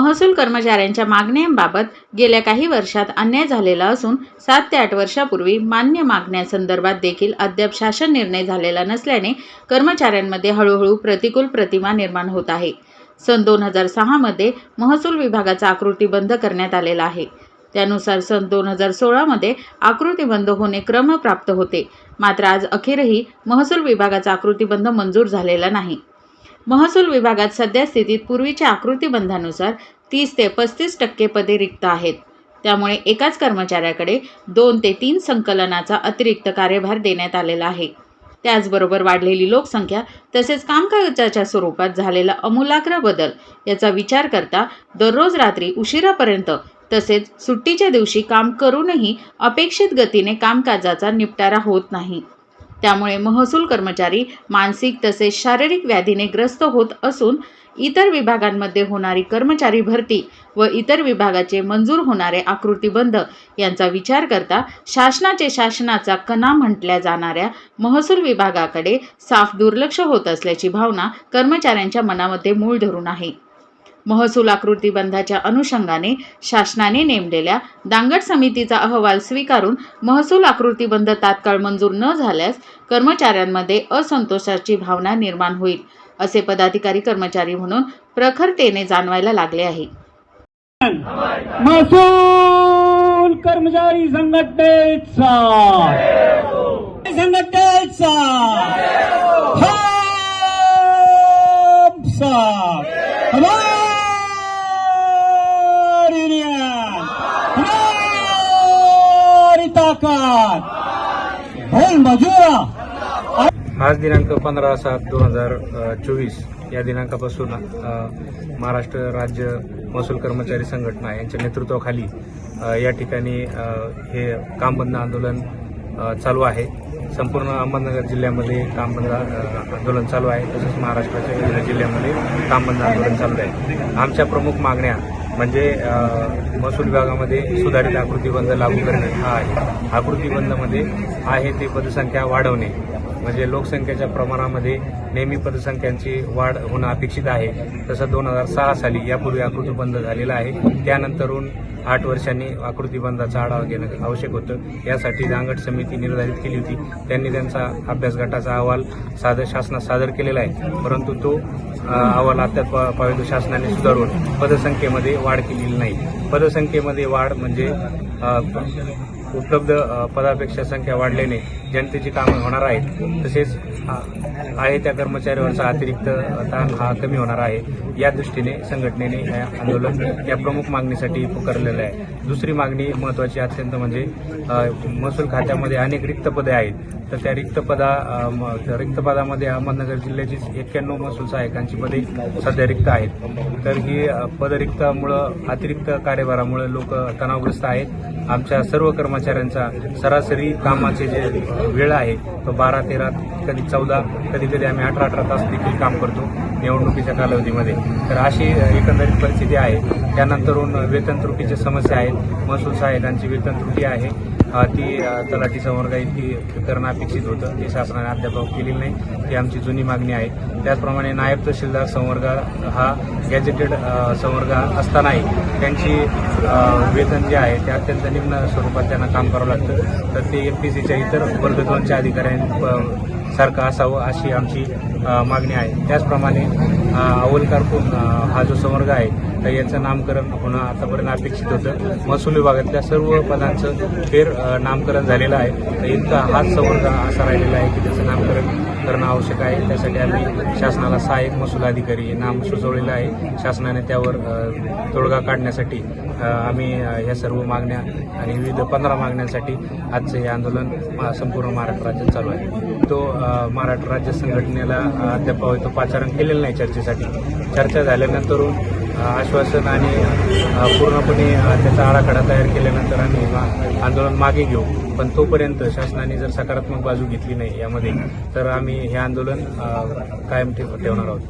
महसूल कर्मचाऱ्यांच्या मागण्यांबाबत गेल्या काही वर्षात अन्याय झालेला असून सात ते आठ वर्षापूर्वी मान्य मागण्यांसंदर्भात देखील अद्याप शासन निर्णय झालेला नसल्याने कर्मचाऱ्यांमध्ये हळूहळू प्रतिकूल प्रतिमा निर्माण होत आहे. सन दोन हजार सहामध्ये महसूल विभागाचा आकृती बंद करण्यात आलेला आहे. त्यानुसार सन दोन हजार सोळामध्ये आकृती बंद होणे क्रमप्राप्त होते. मात्र आज अखेरही महसूल विभागाचा आकृतीबंध मंजूर झालेला नाही. महसूल विभागात सध्या स्थितीत पूर्वीच्या आकृतीबंधानुसार तीस ते पस्तीस टक्के पदे रिक्त आहेत. त्यामुळे एकाच कर्मचाऱ्याकडे दोन ते तीन संकलनाचा अतिरिक्त कार्यभार देण्यात आलेला आहे. त्याचबरोबर वाढलेली लोकसंख्या तसेच कामकाजाच्या स्वरूपात झालेला अमूलाग्र बदल याचा विचार करता दररोज रात्री उशिरापर्यंत तसेच सुट्टीच्या दिवशी काम करूनही अपेक्षित गतीने कामकाजाचा निपटारा होत नाही. त्यामुळे महसूल कर्मचारी मानसिक तसेच शारीरिक व्याधीने ग्रस्त होत असून इतर विभागांमध्ये होणारी कर्मचारी भरती व इतर विभागाचे मंजूर होणारे आकृतीबंध यांचा विचार करता शासनाचे शासनाचा कणा म्हटल्या जाणाऱ्या महसूल विभागाकडे साफ दुर्लक्ष होत असल्याची भावना कर्मचाऱ्यांच्या मनामध्ये मूळ धरून आहे. महसूल आकृतीबंधाच्या अनुषंगाने शासनाने नेमलेल्या दांगट समितीचा अहवाल स्वीकारून महसूल आकृतीबंध तात्काळ मंजूर न झाल्यास कर्मचाऱ्यांमध्ये असंतोषाची भावना निर्माण होईल असे पदाधिकारी कर्मचारी म्हणून प्रखरतेने जाणवायला लागले आहे. महसूल कर्मचारी संघटनेचा. संघटनेचा. आज दिनांक पंधरा सात दोन हजार चोवीस या दिनांकापासून महाराष्ट्र राज्य महसूल कर्मचारी संघटना यांच्या नेतृत्वाखाली या ठिकाणी हे काम बंद आंदोलन चालू आहे. संपूर्ण अहमदनगर जिल्ह्यामध्ये काम बंद आंदोलन चालू आहे. तसेच महाराष्ट्राच्या विविध जिल्ह्यामध्ये काम बंद आंदोलन चालू आहे. आमच्या प्रमुख मागण्या म्हणजे महसूल विभागामध्ये सुधारित आकृतीबंध लागू करणे हा आहे. आकृतीबंधमध्ये आहे ते पदसंख्या वाढवणे. म्हणजे लोकसंख्येच्या प्रमाणामध्ये नेहमी पदसंख्यांची वाढ होणं अपेक्षित आहे. तसं दोन हजार सहा साली यापूर्वी आकृती बंद झालेला आहे. त्यानंतरून आठ वर्षांनी आकृतीबंधाचा आढावा घेणं आवश्यक होतं. यासाठी दांगट समिती निर्धारित केली होती. त्यांनी त्यांचा अभ्यास गटाचा अहवाल सादर शासनात सादर केलेला आहे. परंतु तो अहवाल अद्याप पावेतो शासनाने सुधारून पदसंख्येमध्ये वाढ केलेली नाही. पदसंख्येमध्ये वाढ म्हणजे उपलब्ध पदापेक्षा संख्या वाढल्याने जनतेची कामं होणार आहेत. तसेच आहे त्या कर्मचाऱ्यांवरचा अतिरिक्त ताण हा कमी होणार आहे. या दृष्टीने संघटनेने हे आंदोलन या प्रमुख मागणीसाठी पुकारलेलं आहे. दुसरी मागणी महत्वाची अत्यंत म्हणजे महसूल खात्यामध्ये अनेक रिक्त पदे आहेत. तर त्या रिक्त पदा रिक्त पदामध्ये अहमदनगर जिल्ह्याची एक्क्याण्णव महसूल सहायकांची पदे सध्या रिक्त आहेत. तर ही पदरिक्तामुळं अतिरिक्त कार्यभारामुळे लोक तणावग्रस्त आहेत. आमच्या सर्व कर्मचाऱ्यांचा सरासरी कामाचे जे वेळ आहे तो बारा तेरा कधी चौदा कधी कधी आम्ही अठरा अठरा तास देखील काम करतो निवडणुकीच्या कालावधीमध्ये. तर अशी एकंदरीत परिस्थिती आहे. त्यानंतरून वेतन त्रुटीच्या समस्या आहेत महसूल सहायकांची वेतन त्रुटी आहे. ती अ, तलाठी संवर्ग इतकी करणं अपेक्षित होतं. ते शासनाने अद्याप केलेली नाही. ती आमची जुनी मागणी आहे. त्याचप्रमाणे नायब तहसीलदार संवर्ग हा गॅजेटेड संवर्ग असतानाही त्यांची वेतन जे आहे ते अत्यंत निम्न स्वरूपात त्यांना काम करावं लागतं. तर ते एम पी सीच्या इतर वर्ग दोनच्या सारखं असावं अशी आमची मागणी आहे. त्याचप्रमाणे अ, हा जो संवर्ग आहे तर याचं नामकरण होणं आतापर्यंत अपेक्षित होतं. महसूल विभागातल्या सर्व पदांचं फेर नामकरण झालेलं आहे. इतका हाच संवर्ग असा राहिलेला आहे की त्याचं नामकरण करणं आवश्यक आहे. त्यासाठी आम्ही शासनाला सहाय्यक महसूल अधिकारी नाम सुचवलेलं आहे. शासनाने त्यावर तोडगा काढण्यासाठी आम्ही ह्या सर्व मागण्या आणि विविध पंधरा मागण्यांसाठी आजचं हे आंदोलन संपूर्ण महाराष्ट्र राज्यात चालू आहे. तो महाराष्ट्र राज्य संघटनेला अद्याप तो पाचारण केलेलं नाही चर्चेसाठी. चर्चा झाल्यानंतरून आश्वासन आणि पूर्णपणे त्याचा आराखडा तयार केल्यानंतर आम्ही आंदोलन मागे घेऊ. पण तोपर्यंत शासनाने जर सकारात्मक बाजू घेतली नाही यामध्ये तर आम्ही हे आंदोलन कायम ठेवणार आहोत.